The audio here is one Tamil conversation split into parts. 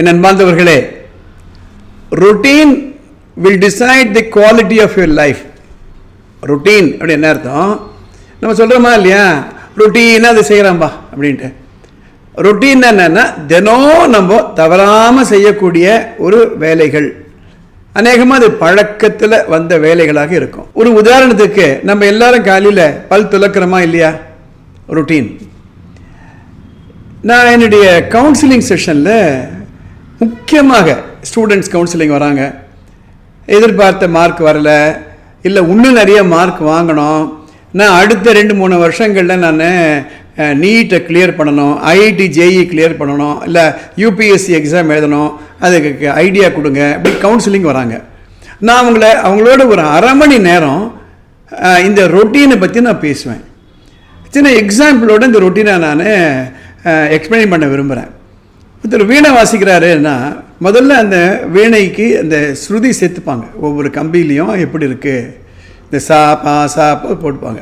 என் அன்பார்ந்தவர்களே routine will decide the quality of your life routine அப்படி என்ன அர்த்தம்? நம்ம சொல்கிறோமா இல்லையா? ரொட்டீனாக அதை செய்கிறோம்பா அப்படின்ட்டு. ரொட்டீன் என்னன்னா தினம் நம்ம தவறாமல் செய்யக்கூடிய ஒரு வேலைகள். அநேகமாக அது பழக்கத்தில் வந்த வேலைகளாக இருக்கும். ஒரு உதாரணத்துக்கு நம்ம எல்லாரும் காலையில் பல் துலக்கிறோமா இல்லையா? ரொட்டீன் நான் என்னுடைய கவுன்சிலிங் செஷனில் முக்கியமாக ஸ்டூடெண்ட்ஸ் கவுன்சிலிங் வராங்க. எதிர்பார்த்த மார்க் வரல. இல்லை இன்னும் நிறைய மார்க் வாங்கணும். நான் அடுத்த ரெண்டு மூணு வருஷங்களில் நான் நீட்டை கிளியர் பண்ணணும். ஐஐடி ஜேஇ கிளியர் பண்ணணும். இல்லை யூபிஎஸ்சி எக்ஸாம் எழுதணும். அதுக்கு ஐடியா கொடுங்க. இப்படி கவுன்சிலிங் வராங்க. நான் அவங்கள அவங்களோட ஒரு அரை மணி நேரம் இந்த ரொட்டீனை பற்றி நான் பேசுவேன். சின்ன எக்ஸாம்பிளோட இந்த ரொட்டீனை நான் எக்ஸ்பிளைன் பண்ண விரும்புகிறேன் ஒருத்தர் வீணை வாசிக்கிறாருன்னா முதல்ல அந்த வீணைக்கு அந்த ஸ்ருதி சேர்த்துப்பாங்க. ஒவ்வொரு கம்பிலையும் எப்படி இருக்குது இந்த சா பா சா போட்டுப்பாங்க.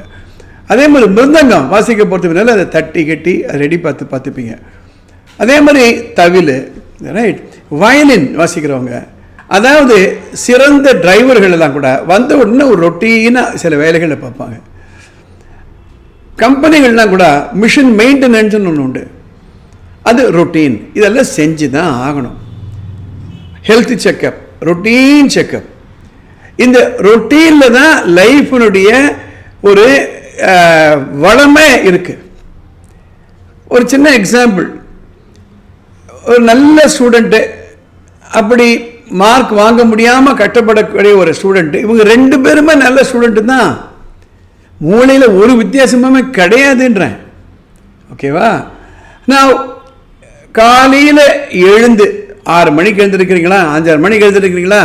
அதே மாதிரி மிருதங்கம் வாசிக்க போகிறதுக்கு அதை தட்டி கட்டி அதை ரெடி பார்த்து பார்த்துப்பீங்க. அதே மாதிரி தவில் ரைட் வயலின் வாசிக்கிறவங்க அதாவது சிறந்த டிரைவர்கள் எல்லாம் கூட வந்த உடனே ஒரு ரொட்டீனாக சில வேலைகளை பார்ப்பாங்க. கம்பெனிகள்லாம் கூட மிஷின் மெயின்டெனன்ஸ்னு ஒன்று உண்டு. அது ரொட்டீன் இதெல்லாம் செஞ்சு தான் ஆகணும். ஹெல்த் செக்கப் ரொட்டீன் செக்கப் இந்த ரொட்டீனில் தான் லைஃபினுடைய ஒரு வளமே இருக்குது ஒரு சின்ன எக்ஸாம்பிள் ஒரு நல்ல ஸ்டூடெண்ட்டு அப்படி மார்க் வாங்க முடியாமல் கட்டப்படக்கூடிய ஒரு ஸ்டூடெண்ட்டு இவங்க ரெண்டு பேருமே நல்ல ஸ்டூடெண்ட்டு தான். மூளையில் ஒரு வித்தியாசமுமே கிடையாதுன்றேன். ஓகேவா நான் காலையில் எழுந்து ஆறு மணிக்கு எழுந்திருக்கிறீங்களா? அஞ்சாறு மணிக்கு எழுந்திருக்கிறீங்களா?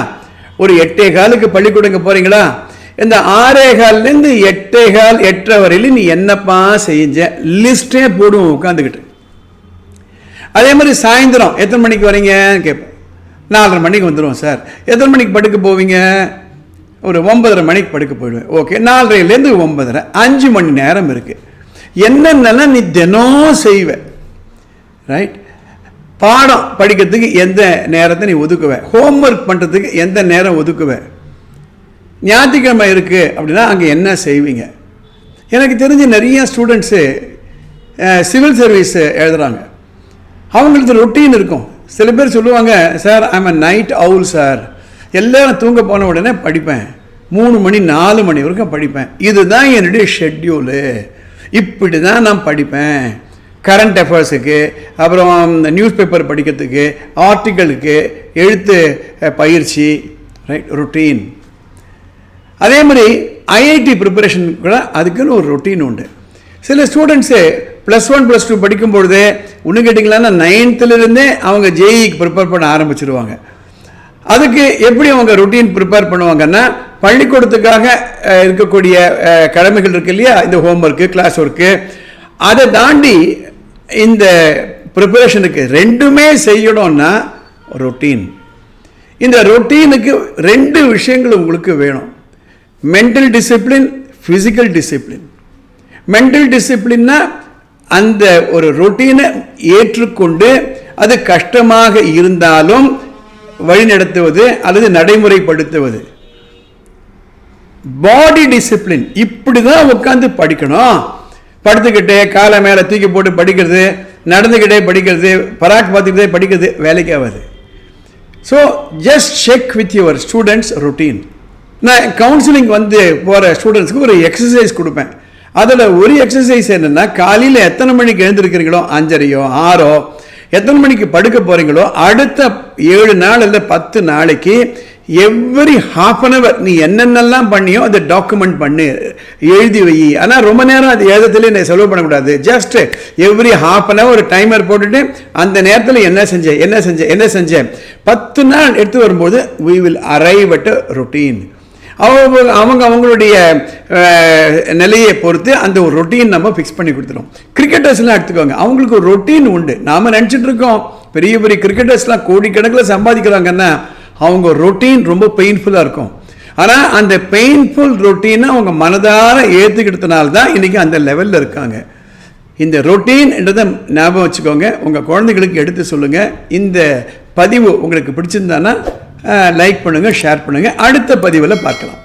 ஒரு எட்டே காலுக்கு பள்ளிக்கூடங்க போகிறீங்களா இந்த ஆறே கால்லேருந்து எட்டே கால் எட்டரை வரையிலும் நீ என்னப்பா செஞ்ச? லிஸ்ட்டே போடுவோம் உட்காந்துக்கிட்டு. அதே மாதிரி சாயந்தரம் எத்தனை மணிக்கு வரீங்கன்னு கேட்பேன் நாலரை மணிக்கு வந்துடுவோம் சார். எத்தனை மணிக்கு படுக்க போவீங்க? ஒரு ஒன்பதரை மணிக்கு படுக்க போயிடுவேன். ஓகே நாலரைலேருந்து ஒன்பதரை. அஞ்சு மணி நேரம் இருக்குது என்னென்னலாம் நீ தினம் செய்வ? ரைட் பாடம் படிக்கிறதுக்கு எந்த நேரத்தை நீ ஒதுக்குவேன் ஹோம்ஒர்க் பண்ணுறதுக்கு எந்த நேரம் ஒதுக்குவேன் ஞாயிற்றுக்கிழமை இருக்குது அப்படின்னா அங்கே என்ன செய்வீங்க? எனக்கு தெரிஞ்ச நிறைய ஸ்டூடெண்ட்ஸு சிவில் சர்வீஸ் எழுதுகிறாங்க அவங்களுக்கு ரொட்டீன் இருக்கும். சில பேர் சொல்லுவாங்க sir I'm a night owl sir எல்லாரும் தூங்க போன உடனே படிப்பேன். மூணு மணி நாலு மணி வரைக்கும் படிப்பேன். இதுதான் என்னுடைய ஷெட்யூலு இப்படி தான் நான் படிப்பேன். கரண்ட் அஃபேர்ஸுக்கு அப்புறம் நியூஸ் பேப்பர் படிக்கிறதுக்கு ஆர்டிக்கலுக்கு எழுத்து பயிற்சி ரைட் ரொட்டீன் அதே மாதிரி ஐஐடி ப்ரிப்பரேஷன் கூட அதுக்குன்னு ஒரு ரொட்டீன் உண்டு. சில students plus one plus two படிக்கும்பொழுதே ஒன்று கேட்டிங்களான்னா நைன்த்துலேருந்தே அவங்க ஜேஇக்கு ப்ரிப்பேர் பண்ண ஆரம்பிச்சிருவாங்க. அதுக்கு எப்படி அவங்க ரொட்டீன் ப்ரிப்பேர் பண்ணுவாங்கன்னா பள்ளிக்கூடத்துக்காக இருக்கக்கூடிய கடமைகள் இருக்கு இல்லையா? இந்த ஹோம்ஒர்க்கு கிளாஸ் ஒர்க்கு அதை தாண்டி இந்த ப்ரிப்பரேஷனுக்கு ரெண்டுமே செய்யணும்னா ரொட்டீன் இந்த ரொட்டீனுக்கு ரெண்டு விஷயங்கள் உங்களுக்கு வேணும். Mental discipline physical discipline mental டிசிப்ளின்னா அந்த ஒரு ரொட்டீனை ஏற்றுக்கொண்டு அது கஷ்டமாக இருந்தாலும் வழிநடத்துவது அல்லது நடைமுறைப்படுத்துவது. பாடி டிசிப்ளின் இப்படி தான் உட்காந்து படிக்கணும். படுத்துக்கிட்டே காலை மேலே தூக்கி போட்டு படிக்கிறது நடந்துக்கிட்டே படிக்கிறது பராக் பார்த்துக்கிட்டே படிக்கிறது வேலைக்கு ஆகாது. So just check with your students routine நான் கவுன்சிலிங் வந்து போகிற ஸ்டூடெண்ட்ஸ்க்கு ஒரு எக்ஸசைஸ் கொடுப்பேன். அதில் ஒரு எக்ஸசைஸ் என்னென்னா காலையில் எத்தனை மணிக்கு எழுந்திருக்கிறீங்களோ அஞ்சரையோ ஆறோ எத்தனை மணிக்கு படுக்க போகிறீங்களோ அடுத்த ஏழு நாள் இல்லை பத்து நாளைக்கு எவ்ரி ஹாஃப் அன் அவர் நீ என்னென்னலாம் பண்ணியோ அதை டாக்குமெண்ட் பண்ணு எழுதி வை. ஆனால் ரொம்ப நேரம் அது எழுதத்துலேயே நான் செலவு பண்ணக்கூடாது. Just every half an hour ஒரு டைமர் போட்டுட்டு அந்த நேரத்தில் என்ன செஞ்சேன் என்ன செஞ்சேன் என்ன செஞ்சேன் பத்து நாள் எடுத்து வரும்போது we will arrive at a அவங்க அவங்க அவங்களுடைய நிலையை பொறுத்து அந்த ஒரு ரொட்டீன் நம்ம ஃபிக்ஸ் பண்ணி கொடுத்துரும். கிரிக்கெட்டர்ஸ்லாம் எடுத்துக்கோங்க. அவங்களுக்கு ஒரு ரொட்டீன் உண்டு. நாம் நினச்சிட்டு இருக்கோம். பெரிய பெரிய கிரிக்கெட்டர்ஸ்லாம் கோடிக்கணக்கில் சம்பாதிக்கிறாங்கன்னா அவங்க ரொட்டீன் ரொம்ப பெயின்ஃபுல்லாக இருக்கும். ஆனால் அந்த பெயின்ஃபுல் ரொட்டீனை அவங்க மனதார ஏற்றுக்கிட்டதுனால தான் இன்றைக்கி அந்த லெவலில் இருக்காங்க. இந்த ரொட்டீன்ன்றதை ஞாபகம் வச்சுக்கோங்க. உங்கள் குழந்தைகளுக்கு எடுத்து சொல்லுங்கள் இந்த பதிவு உங்களுக்கு பிடிச்சிருந்தான்னா லைக் பண்ணுங்கள் ஷேர் பண்ணுங்கள் அடுத்த பதிவில் பார்க்கலாம்.